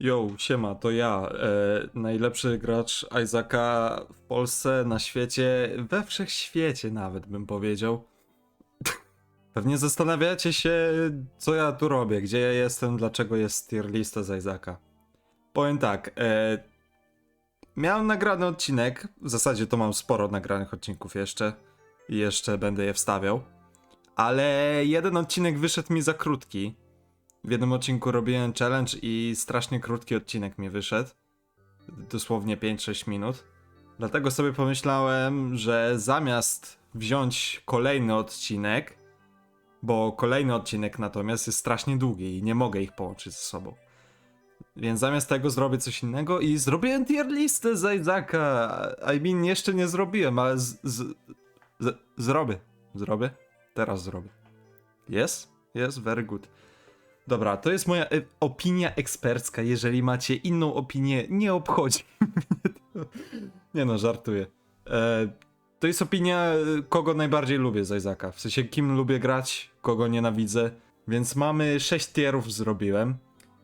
Yo, siema, to ja, e, najlepszy gracz Isaaca w Polsce, na świecie, we wszechświecie nawet bym powiedział. Pewnie zastanawiacie się, co ja tu robię, gdzie ja jestem, dlaczego jest tier lista z Isaaca. Powiem tak, e, miałem nagrany odcinek, w zasadzie to mam sporo nagranych odcinków jeszcze i jeszcze będę je wstawiał, ale jeden odcinek wyszedł mi za krótki. W jednym odcinku robiłem challenge i strasznie krótki odcinek mi wyszedł. Dosłownie 5-6 minut. Dlatego sobie pomyślałem, że zamiast wziąć kolejny odcinek, bo kolejny odcinek natomiast jest strasznie długi i nie mogę ich połączyć ze sobą. Więc zamiast tego zrobię coś innego i zrobiłem tier listę z Isaaca. I mean, jeszcze nie zrobiłem, ale z, z, z, zrobię. Zrobię? Teraz zrobię. Yes? Yes, very good. Dobra, to jest moja e, opinia ekspercka. Jeżeli macie inną opinię, nie obchodzi. mnie to. nie no, żartuję. E, to jest opinia, e, kogo najbardziej lubię z Isaaca. W sensie, kim lubię grać, kogo nienawidzę. Więc mamy 6 tierów zrobiłem.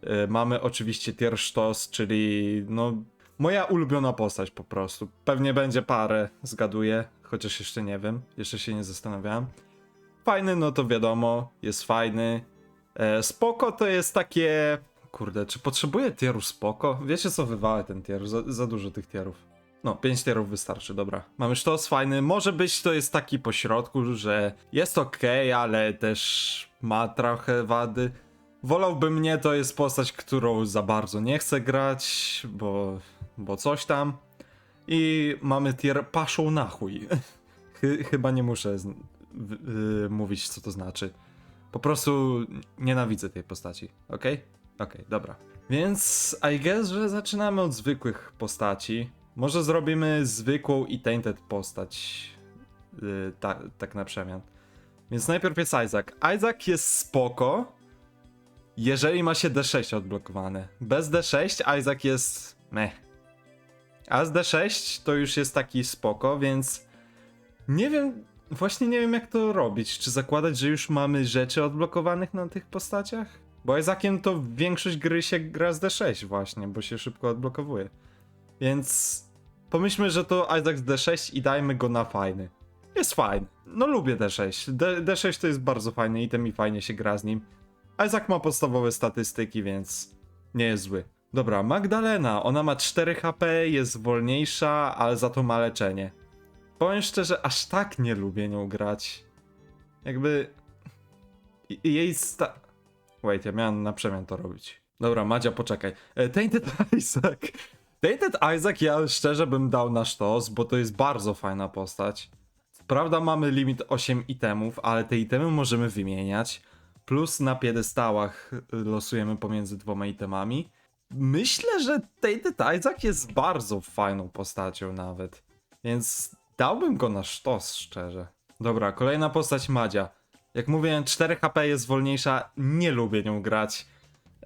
E, mamy oczywiście tier sztos, czyli no moja ulubiona postać po prostu. Pewnie będzie parę, zgaduję, chociaż jeszcze nie wiem, jeszcze się nie zastanawiałem. Fajny, no to wiadomo, jest fajny. E, spoko to jest takie. Kurde, czy potrzebuję tieru spoko? Wiecie co wywalę ten tier? Za, za dużo tych tierów. No, 5 tierów wystarczy, dobra. Mamy sztos fajny. Może być to jest taki pośrodku, że jest ok, ale też ma trochę wady. Wolałbym nie, to jest postać, którą za bardzo nie chcę grać, bo, bo coś tam. I mamy tier paszą na chuj. Chy- Chyba nie muszę y, mówić, co to znaczy. Po prostu nienawidzę tej postaci, okej? Okej, dobra. Więc I guess, że zaczynamy od zwykłych postaci. Może zrobimy zwykłą i tainted postać. Yy, ta, tak na przemian. Więc najpierw jest Isaac. Isaac jest spoko, jeżeli ma się D6 odblokowane. Bez D6 Isaac jest meh. A z D6 to już jest taki spoko, więc nie wiem, właśnie nie wiem jak to robić. Czy zakładać, że już mamy rzeczy odblokowanych na tych postaciach? Bo Isaaciem to większość gry się gra z D6 właśnie, bo się szybko odblokowuje. Więc pomyślmy, że to Isaac z D6 i dajmy go na fajny. Jest fajny. No lubię D6. D D6 to jest bardzo fajny item i fajnie się gra z nim. Isaac ma podstawowe statystyki, więc nie jest zły. Dobra, Magdalena. Ona ma 4 HP, jest wolniejsza, ale za to ma leczenie. Powiem szczerze, aż tak nie lubię nią grać. Jakby. i- Jej sta. Wait, ja miałem na przemian to robić. Dobra, Madzia, poczekaj. E, Tainted Isaac. Tainted Isaac ja szczerze bym dał na sztos, bo to jest bardzo fajna postać. Prawda, mamy limit 8 itemów, ale te itemy możemy wymieniać. Plus na piedestałach y, losujemy pomiędzy dwoma itemami. Myślę, że Tainted Isaac jest bardzo fajną postacią nawet. Więc dałbym go na sztos, szczerze. Dobra, kolejna postać Madzia. Jak mówię, 4 HP jest wolniejsza, nie lubię nią grać.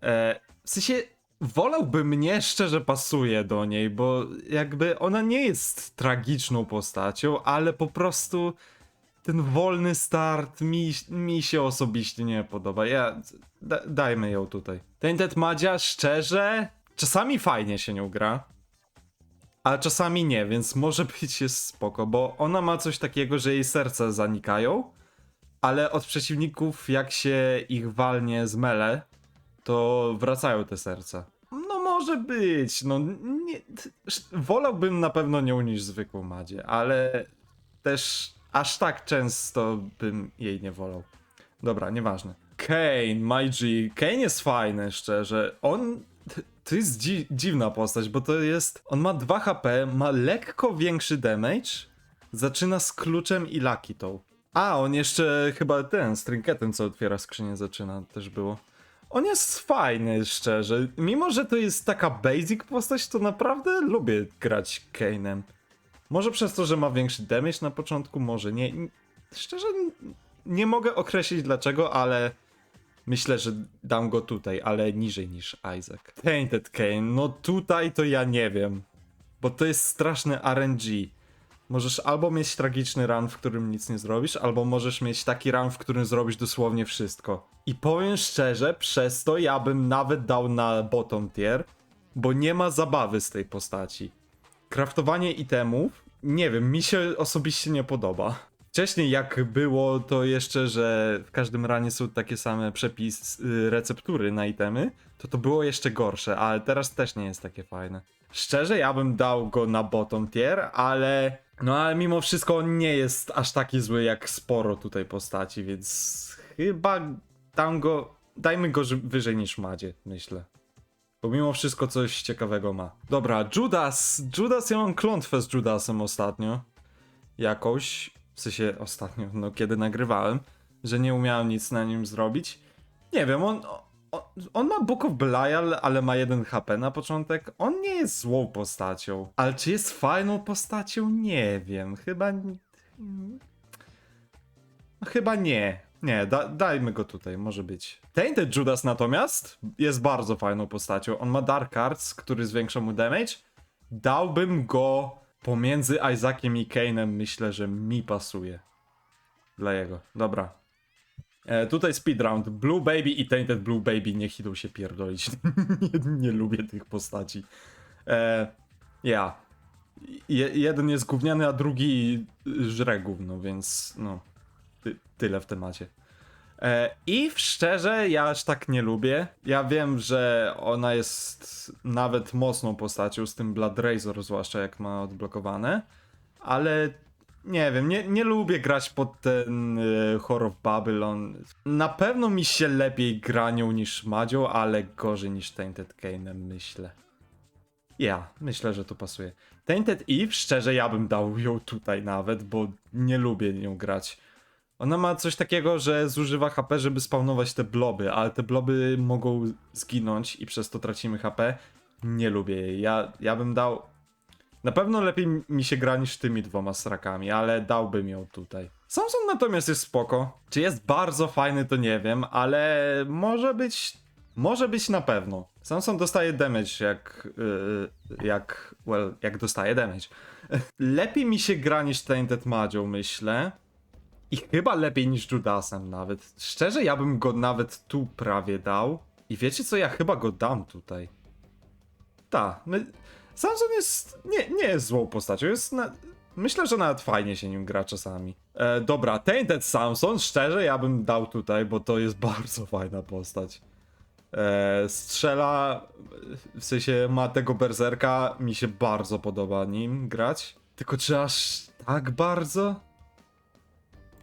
E, w sensie, wolałbym nie szczerze pasuje do niej, bo jakby ona nie jest tragiczną postacią, ale po prostu ten wolny start mi, mi się osobiście nie podoba. Ja, da, dajmy ją tutaj. Tainted Madzia, szczerze, czasami fajnie się nią gra, a czasami nie, więc może być jest spoko, bo ona ma coś takiego, że jej serca zanikają, ale od przeciwników jak się ich walnie z mele, to wracają te serca. No może być, no nie, wolałbym na pewno nią niż zwykłą Madzie, ale też aż tak często bym jej nie wolał. Dobra, nieważne. Kane, G. Kane jest fajny, szczerze. On. To jest dzi dziwna postać, bo to jest. On ma 2 HP, ma lekko większy damage. Zaczyna z kluczem i Toe. A, on jeszcze chyba ten, z trinketem, co otwiera skrzynię, zaczyna, też było. On jest fajny, szczerze. Mimo, że to jest taka basic postać, to naprawdę lubię grać Kane'em. Może przez to, że ma większy damage na początku, może nie. Szczerze, nie mogę określić dlaczego, ale myślę, że dam go tutaj, ale niżej niż Isaac. Tainted Kane, no tutaj to ja nie wiem, bo to jest straszny RNG. Możesz albo mieć tragiczny run, w którym nic nie zrobisz, albo możesz mieć taki run, w którym zrobisz dosłownie wszystko. I powiem szczerze, przez to ja bym nawet dał na bottom tier, bo nie ma zabawy z tej postaci. Kraftowanie itemów, nie wiem, mi się osobiście nie podoba. Wcześniej jak było to jeszcze, że w każdym ranie są takie same przepis, y, receptury na itemy, to to było jeszcze gorsze, ale teraz też nie jest takie fajne. Szczerze, ja bym dał go na bottom tier, ale no ale mimo wszystko on nie jest aż taki zły jak sporo tutaj postaci, więc chyba dam go, dajmy go wyżej niż Madzie, myślę. Bo mimo wszystko coś ciekawego ma. Dobra, Judas. Judas, ja mam klątwę z Judasem ostatnio. Jakoś. W sensie ostatnio, no kiedy nagrywałem, że nie umiałem nic na nim zrobić. Nie wiem, on. On, on ma Book of Belial, ale ma 1 HP na początek. On nie jest złą postacią. Ale czy jest fajną postacią? Nie wiem. Chyba. No, chyba nie. Nie, da, dajmy go tutaj, może być. Tainted Judas natomiast jest bardzo fajną postacią. On ma Dark Arts, który zwiększa mu damage. Dałbym go pomiędzy Isaaciem i Kane'em, myślę, że mi pasuje. Dla jego. Dobra. E, tutaj speed round. Blue Baby i Tainted Blue Baby niech idą się pierdolić. nie, nie lubię tych postaci. E, ja. Je, jeden jest gówniany, a drugi żre gówno, więc no. Ty, tyle w temacie. E, I szczerze, ja aż tak nie lubię. Ja wiem, że ona jest nawet mocną postacią, z tym Blood Razor, zwłaszcza jak ma odblokowane, ale nie wiem, nie, nie lubię grać pod ten y, Horror Babylon. Na pewno mi się lepiej gra nią niż Madzią, ale gorzej niż Tainted Kane'em, myślę. Ja, myślę, że to pasuje. Tainted Eve, szczerze, ja bym dał ją tutaj nawet, bo nie lubię nią grać. Ona ma coś takiego, że zużywa HP, żeby spawnować te bloby, ale te bloby mogą zginąć i przez to tracimy HP. Nie lubię jej. Ja, ja bym dał. Na pewno lepiej mi się gra niż tymi dwoma srakami, ale dałbym ją tutaj. Samsung natomiast jest spoko. Czy jest bardzo fajny, to nie wiem, ale może być. Może być na pewno. Samsung dostaje damage jak. Yy, jak. Well, jak dostaje damage. Lepiej mi się gra niż Tainted Madzią, myślę. I chyba lepiej niż Judasem nawet. Szczerze, ja bym go nawet tu prawie dał. I wiecie co, ja chyba go dam tutaj. Ta, my... Samson jest... Nie, nie jest złą postacią, jest na... Myślę, że nawet fajnie się nim gra czasami. E, dobra, Tainted Samson, szczerze, ja bym dał tutaj, bo to jest bardzo fajna postać. E, strzela, w sensie ma tego berserka, mi się bardzo podoba nim grać. Tylko czy aż tak bardzo?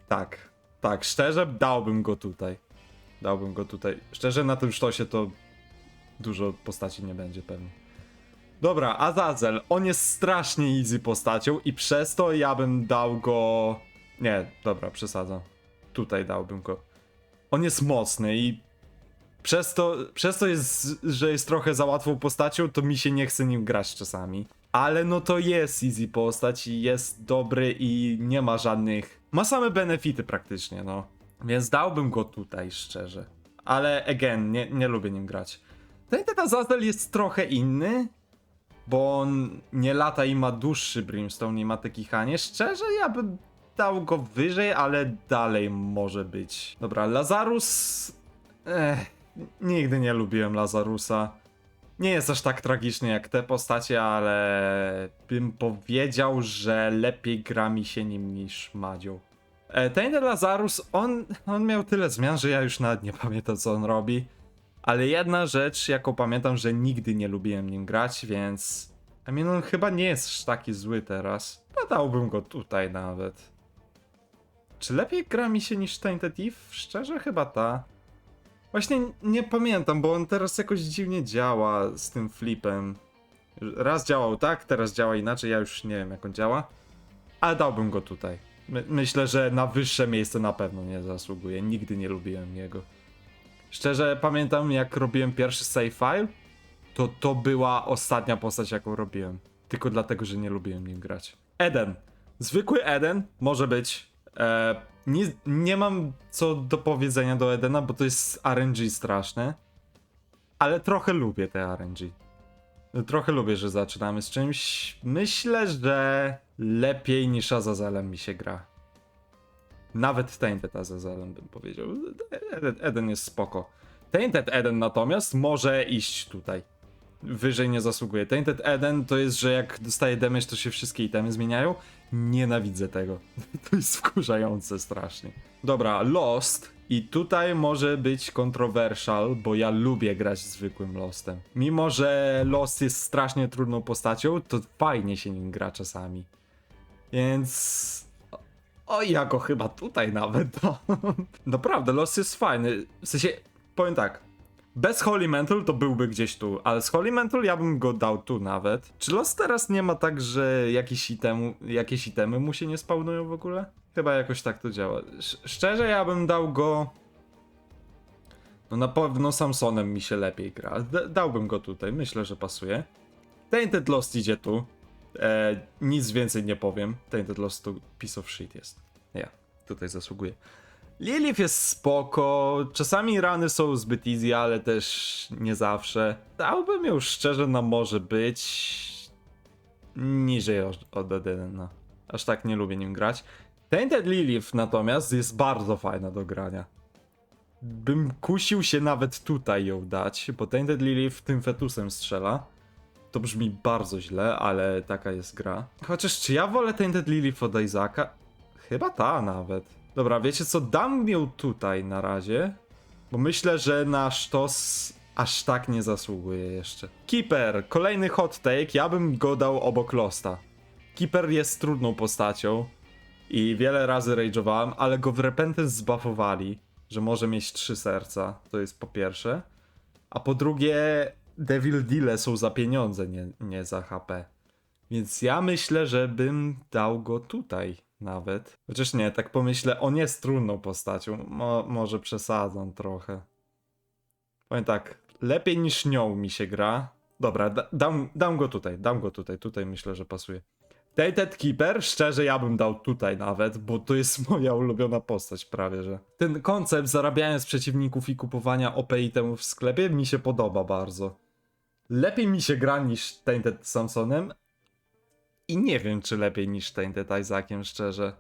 Tak, tak, szczerze dałbym go tutaj. Dałbym go tutaj. Szczerze na tym sztosie to dużo postaci nie będzie pewnie. Dobra, Azazel, on jest strasznie easy postacią i przez to ja bym dał go... Nie, dobra, przesadzam. Tutaj dałbym go. On jest mocny i przez to, przez to jest, że jest trochę za łatwą postacią, to mi się nie chce nim grać czasami. Ale no to jest easy postać i jest dobry i nie ma żadnych... Ma same benefity praktycznie, no. Więc dałbym go tutaj, szczerze. Ale again, nie, nie lubię nim grać. Ten Azazel jest trochę inny, bo on nie lata i ma dłuższy Brimstone, nie ma te kichanie. Szczerze, ja bym dał go wyżej, ale dalej może być. Dobra, Lazarus... Ech, nigdy nie lubiłem Lazarusa. Nie jest aż tak tragiczny jak te postacie, ale bym powiedział, że lepiej gra mi się nim niż Madzią. E, Lazarus, on, on miał tyle zmian, że ja już nawet nie pamiętam co on robi. Ale jedna rzecz, jaką pamiętam, że nigdy nie lubiłem nim grać, więc... I mean, on chyba nie jest aż taki zły teraz. Dodałbym go tutaj nawet. Czy lepiej gra mi się niż Tainted Eve? Szczerze chyba ta. Właśnie nie pamiętam, bo on teraz jakoś dziwnie działa z tym flipem. Raz działał tak, teraz działa inaczej, ja już nie wiem jak on działa. Ale dałbym go tutaj. My, myślę, że na wyższe miejsce na pewno nie zasługuje. Nigdy nie lubiłem jego. Szczerze pamiętam jak robiłem pierwszy save file, to to była ostatnia postać jaką robiłem. Tylko dlatego, że nie lubiłem nim grać. Eden. Zwykły Eden może być. E, nie, nie mam co do powiedzenia do Edena, bo to jest RNG straszne. Ale trochę lubię te RNG. Trochę lubię, że zaczynamy z czymś. Myślę, że lepiej niż Azazelem mi się gra. Nawet Tainted Azazelem bym powiedział. Eden, jest spoko. Tainted Eden natomiast może iść tutaj. Wyżej nie zasługuje. Tainted Eden to jest, że jak dostaje damage, to się wszystkie itemy zmieniają. Nienawidzę tego. To jest wkurzające strasznie. Dobra, Lost. I tutaj może być controversial, bo ja lubię grać zwykłym Lostem. Mimo, że Lost jest strasznie trudną postacią, to fajnie się nim gra czasami. Więc... O, ja go chyba tutaj nawet. Naprawdę, Lost jest fajny. W sensie, powiem tak. Bez Holy Mental to byłby gdzieś tu, ale z Holy Mental ja bym go dał tu nawet. Czy Lost teraz nie ma tak, że jakieś, jakieś itemy mu się nie spawnują w ogóle? Chyba jakoś tak to działa. Sz- szczerze ja bym dał go... No na pewno Samsonem mi się lepiej gra. D- dałbym go tutaj, myślę, że pasuje. Tainted Lost idzie tu. E, nic więcej nie powiem. Tainted Lost to piece of shit jest. Ja, tutaj zasługuje. Lilith jest spoko, czasami rany są zbyt easy, ale też nie zawsze. Dałbym ją szczerze na może być niżej od- Edena. Aż tak nie lubię nim grać. Tainted Lilith natomiast jest bardzo fajna do grania. Bym kusił się nawet tutaj ją dać, bo Tainted Lilith tym fetusem strzela. To brzmi bardzo źle, ale taka jest gra. Chociaż czy ja wolę Tainted Lilith od Isaaca? Chyba ta nawet. Dobra, wiecie co? Dam ją tutaj na razie, bo myślę, że na sztos aż tak nie zasługuje jeszcze. Keeper, kolejny hot take, ja bym go dał obok Losta. Keeper jest trudną postacią i wiele razy rage'owałem, ale go w Repentance zbuffowali, że może mieć trzy serca, to jest po pierwsze. A po drugie, Devil Deale są za pieniądze, nie, nie za HP. Więc ja myślę, że bym dał go tutaj nawet. Chociaż nie, tak pomyślę, on jest trudną postacią. Mo, może przesadzam trochę. Powiem tak, lepiej niż nią mi się gra. Dobra, da, dam, dam go tutaj, dam go tutaj, tutaj myślę, że pasuje. Tainted Keeper, szczerze ja bym dał tutaj nawet, bo to jest moja ulubiona postać prawie, że. Ten koncept zarabiania z przeciwników i kupowania OP itemów w sklepie mi się podoba bardzo. Lepiej mi się gra niż Tainted Samsonem i nie wiem, czy lepiej niż Tainted Isaaciem, szczerze.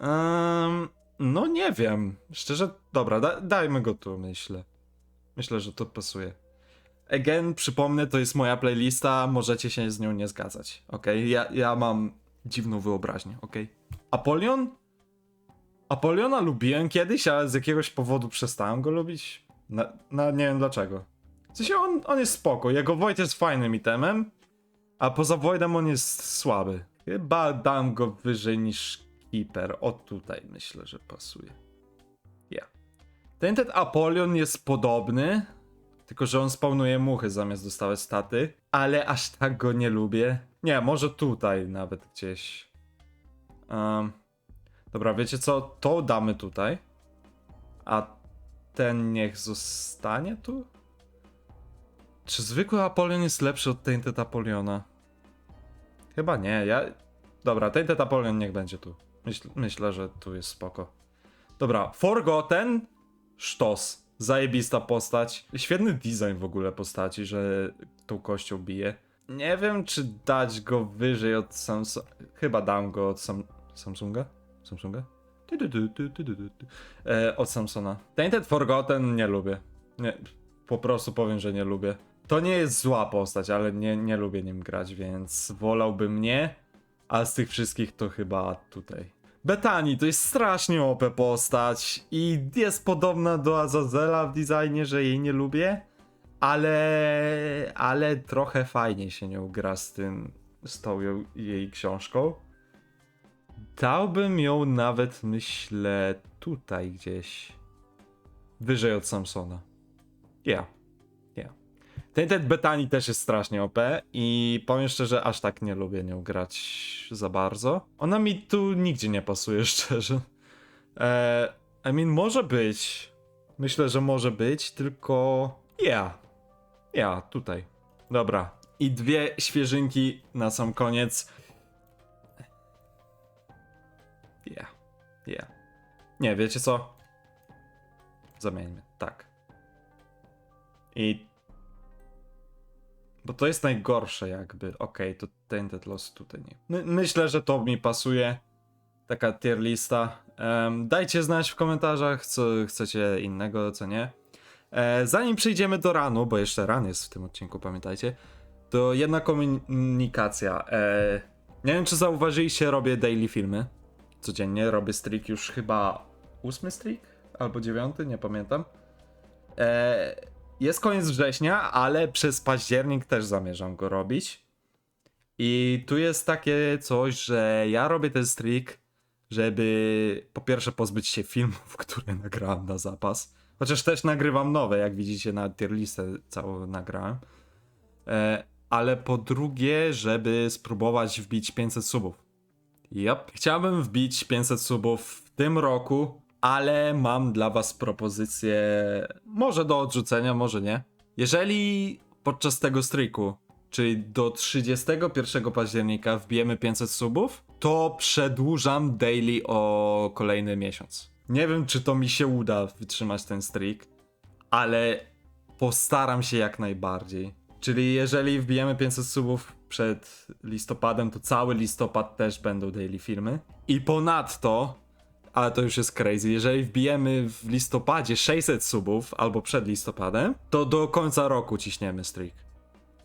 Ehm, no nie wiem. Szczerze, dobra, da, dajmy go tu, myślę. Myślę, że to pasuje. Again, przypomnę, to jest moja playlista, możecie się z nią nie zgadzać, ok? Ja, ja mam dziwną wyobraźnię, ok? Apolion? Apoliona lubiłem kiedyś, ale z jakiegoś powodu przestałem go lubić. Na, na, nie wiem dlaczego. W sensie on, on jest spoko, jego Void jest fajnym itemem, a poza Voidem on jest słaby. Chyba dam go wyżej niż Keeper. O tutaj myślę, że pasuje. Ja. Tainted Apolion jest podobny, tylko że on spawnuje muchy zamiast dostawać staty, ale aż tak go nie lubię. Nie, może tutaj nawet gdzieś. Um, dobra, wiecie co? To damy tutaj. A ten niech zostanie tu? Czy zwykły Apolion jest lepszy od Tainted Apoliona? Chyba nie, ja... Dobra, Tainted Apolion niech będzie tu. Myśl, myślę, że tu jest spoko. Dobra, Forgotten, sztos. Zajebista postać. Świetny design w ogóle postaci, że tą kością bije. Nie wiem, czy dać go wyżej od Samsunga. Chyba dam go od Sam... Samsunga? Samsunga? E, od Samsona. Tainted Forgotten nie lubię. Nie, po prostu powiem, że nie lubię. To nie jest zła postać, ale nie, nie lubię nim grać, więc wolałbym nie. A z tych wszystkich to chyba tutaj. Betani to jest strasznie OP postać i jest podobna do Azazela w designie, że jej nie lubię, ale ale trochę fajnie się nią gra z tym, z tą ją- jej książką. Dałbym ją nawet, myślę, tutaj gdzieś. Wyżej od Samsona. Ja. Ja. Tainted Betani też jest strasznie OP i powiem szczerze, aż tak nie lubię nią grać za bardzo. Ona mi tu nigdzie nie pasuje, szczerze. Eee, I mean, może być. Myślę, że może być, tylko... Ja. Ja, tutaj. Dobra. I dwie świeżynki na sam koniec. Ja. Ja. Nie, wiecie co? Zamieńmy. Tak. I Bo to jest najgorsze jakby. Okej, to Tainted Lost tutaj nie. My, myślę, że to mi pasuje. Taka tier lista. Dajcie znać w komentarzach, co chcecie innego, co nie. E, zanim przejdziemy do ranu, bo jeszcze ran jest w tym odcinku, pamiętajcie, to jedna komunikacja. E, nie wiem, czy zauważyliście, robię daily filmy. Codziennie robię streak już chyba ósmy streak albo dziewiąty, nie pamiętam. E, jest koniec września, ale przez październik też zamierzam go robić. I tu jest takie coś, że ja robię ten streak, żeby po pierwsze pozbyć się filmów, które nagrałem na zapas. Chociaż też nagrywam nowe, jak widzicie na tier listę całą nagrałem. E, ale po drugie, żeby spróbować wbić 500 subów. Yep. Chciałbym wbić 500 subów w tym roku, ale mam dla was propozycję, może do odrzucenia, może nie. Jeżeli podczas tego streaku, czyli do 31 października wbijemy 500 subów, to przedłużam daily o kolejny miesiąc. Nie wiem, czy to mi się uda wytrzymać ten streak, ale postaram się jak najbardziej. Czyli jeżeli wbijemy 500 subów przed listopadem, to cały listopad też będą daily filmy. I ponadto, ale to już jest crazy, jeżeli wbijemy w listopadzie 600 subów albo przed listopadem, to do końca roku ciśniemy streak.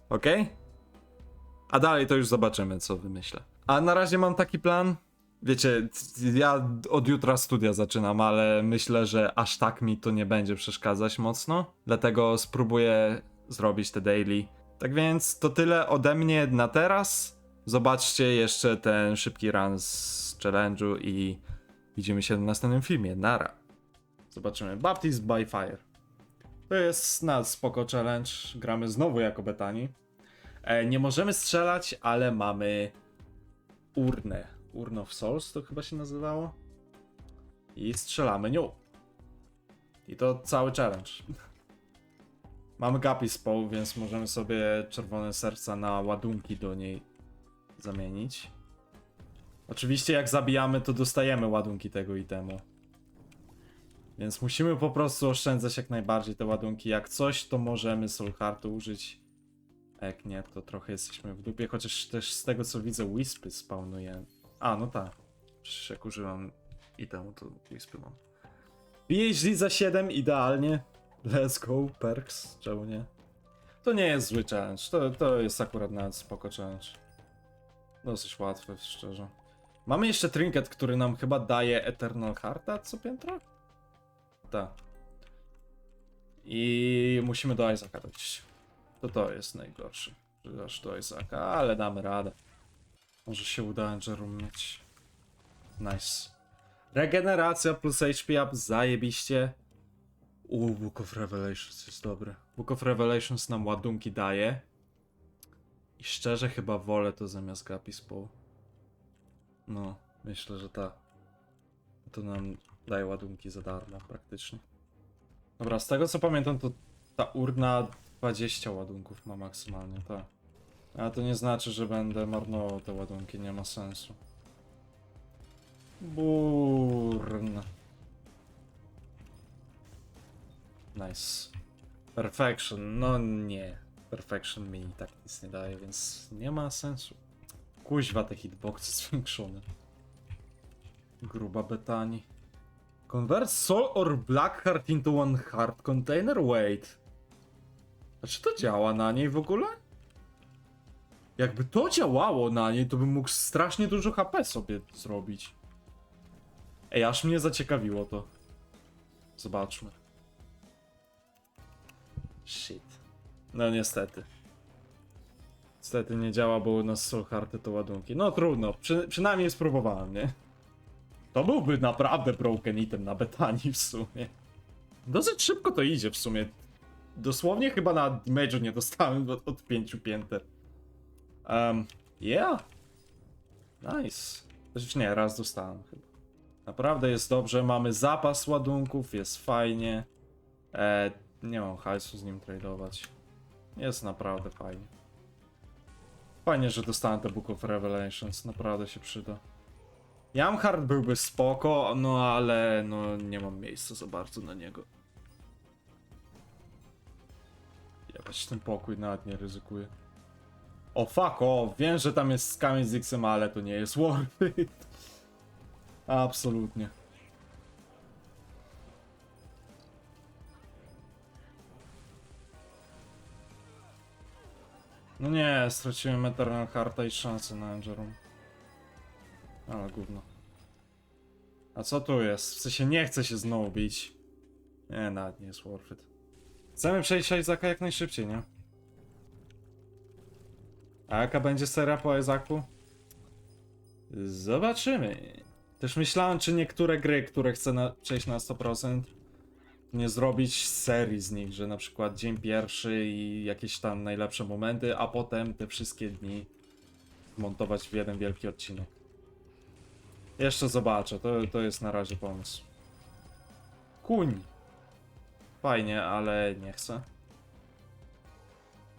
Ok? A dalej to już zobaczymy, co wymyślę. A na razie mam taki plan. Wiecie, ja od jutra studia zaczynam, ale myślę, że aż tak mi to nie będzie przeszkadzać mocno. Dlatego spróbuję zrobić te daily. Tak więc to tyle ode mnie na teraz. Zobaczcie jeszcze ten szybki run z challenge'u i widzimy się w następnym filmie. Nara. Zobaczymy. Baptist by Fire. To jest na spoko challenge. Gramy znowu jako betani. E, nie możemy strzelać, ale mamy urnę. Urn of Souls to chyba się nazywało. I strzelamy nią. I to cały challenge. Mamy Gapi Społ, więc możemy sobie czerwone serca na ładunki do niej zamienić. Oczywiście jak zabijamy, to dostajemy ładunki tego itemu. Więc musimy po prostu oszczędzać jak najbardziej te ładunki. Jak coś, to możemy Soul Heartu użyć. A jak nie, to trochę jesteśmy w dupie, chociaż też z tego co widzę, Wispy spawnuje. A, no tak. Przecież jak używam itemu, to Wispy mam. PhD za 7 idealnie. Let's go, perks, czemu nie? To nie jest zły challenge, to, to jest akurat nawet spoko challenge. Dosyć łatwy, szczerze. Mamy jeszcze trinket, który nam chyba daje Eternal Hearta co piętro? Tak. I musimy do Isaaca dojść. To to jest najgorsze. Aż do Isaaca, ale damy radę. Może się uda Angerum mieć. Nice. Regeneracja plus HP up, zajebiście. Uuu, Book of Revelations jest dobry. Book of Revelations nam ładunki daje. I szczerze chyba wolę to zamiast Gapi Społ. No, myślę, że tak. To nam daje ładunki za darmo praktycznie. Dobra, z tego co pamiętam, to ta urna 20 ładunków ma maksymalnie, tak. Ale to nie znaczy, że będę marnował te ładunki, nie ma sensu. Burn. Nice. Perfection, no nie. Perfection mi tak nic nie daje, więc nie ma sensu. Kuźwa te hitboxy zwiększone. Gruba betani. Convert soul or black heart into one heart container? Wait. A czy to działa na niej w ogóle? Jakby to działało na niej, to bym mógł strasznie dużo HP sobie zrobić. Ej, aż mnie zaciekawiło to. Zobaczmy. Shit. No niestety. Niestety nie działa, bo u nas są to ładunki. No trudno, Przy, przynajmniej spróbowałem, nie? To byłby naprawdę broken item na betanii w sumie. Dosyć szybko to idzie w sumie. Dosłownie chyba na damage'u nie dostałem od, od pięciu pięter. Um, yeah. Nice. Znaczy nie, raz dostałem chyba. Naprawdę jest dobrze, mamy zapas ładunków, jest fajnie. E, nie mam hajsu z nim tradeować. Jest naprawdę fajnie. Fajnie, że dostałem te Book of Revelations, naprawdę się przyda. Jamhard byłby spoko, no ale no nie mam miejsca za bardzo na niego. Jebać ten pokój, nawet nie ryzykuję. O fuck off, wiem, że tam jest skamień z X-em, ale to nie jest worth it. Absolutnie. No nie, straciłem Eternal i szansę na Engerum. Ale gówno. A co tu jest? W sensie nie chce się znowu bić. Nie, nawet nie jest worth it. Chcemy przejść Isaaca jak najszybciej, nie? A jaka będzie seria po Isaacu? Zobaczymy. Też myślałem, czy niektóre gry, które chcę na, przejść na 100%, nie zrobić serii z nich, że na przykład dzień pierwszy i jakieś tam najlepsze momenty, a potem te wszystkie dni montować w jeden wielki odcinek. Jeszcze zobaczę, to, to jest na razie pomysł. Kuń. Fajnie, ale nie chcę.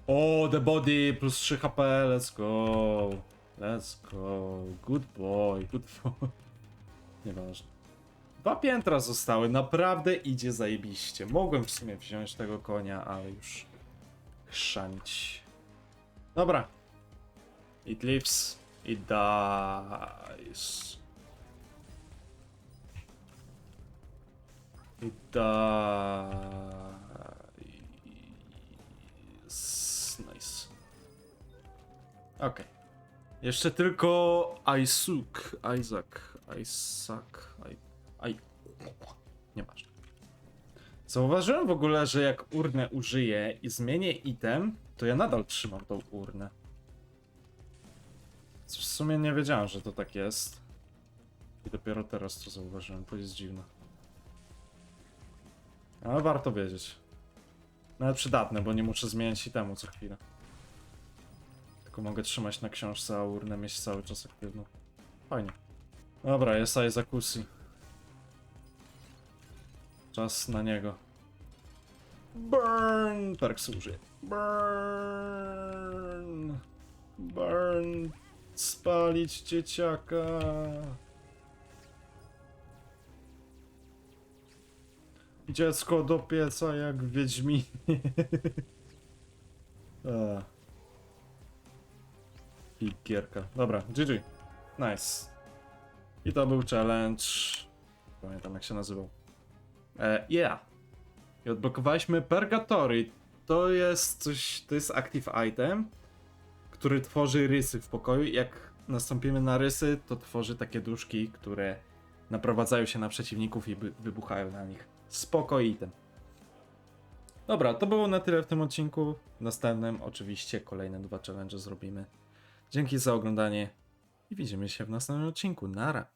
O, the body plus 3 HP, let's go. Let's go. Good boy, good boy. Nieważne. Dwa piętra zostały, naprawdę idzie zajebiście. Mogłem w sumie wziąć tego konia, ale już chrzanić. Dobra. It lives, it dies. It dies. Nice. Okej. Jeszcze tylko Isaac, Isaac, Isaac, I, I, nieważne. Zauważyłem w ogóle, że jak urnę użyję i zmienię item, to ja nadal trzymam tą urnę. W sumie nie wiedziałem, że to tak jest. I dopiero teraz to zauważyłem, to jest dziwne. Ale warto wiedzieć. Nawet przydatne, bo nie muszę zmieniać itemu co chwilę. Tylko mogę trzymać na książce, a urnę mieć cały czas aktywną. Fajnie. Dobra, jest Aizakusi. Czas na niego. Burn! Perk służy. Burn! Burn! Spalić dzieciaka! Dziecko do pieca jak w Wiedźminie. A. I gierka. Dobra, GG. Nice. I to był challenge. Pamiętam jak się nazywał. E, yeah. I odblokowaliśmy Purgatory. To jest coś, to jest active item, który tworzy rysy w pokoju. Jak nastąpimy na rysy, to tworzy takie duszki, które naprowadzają się na przeciwników i wy- wybuchają na nich. Spoko item. Dobra, to było na tyle w tym odcinku. W następnym oczywiście kolejne dwa challenge zrobimy. Dzięki za oglądanie i widzimy się w następnym odcinku. Nara.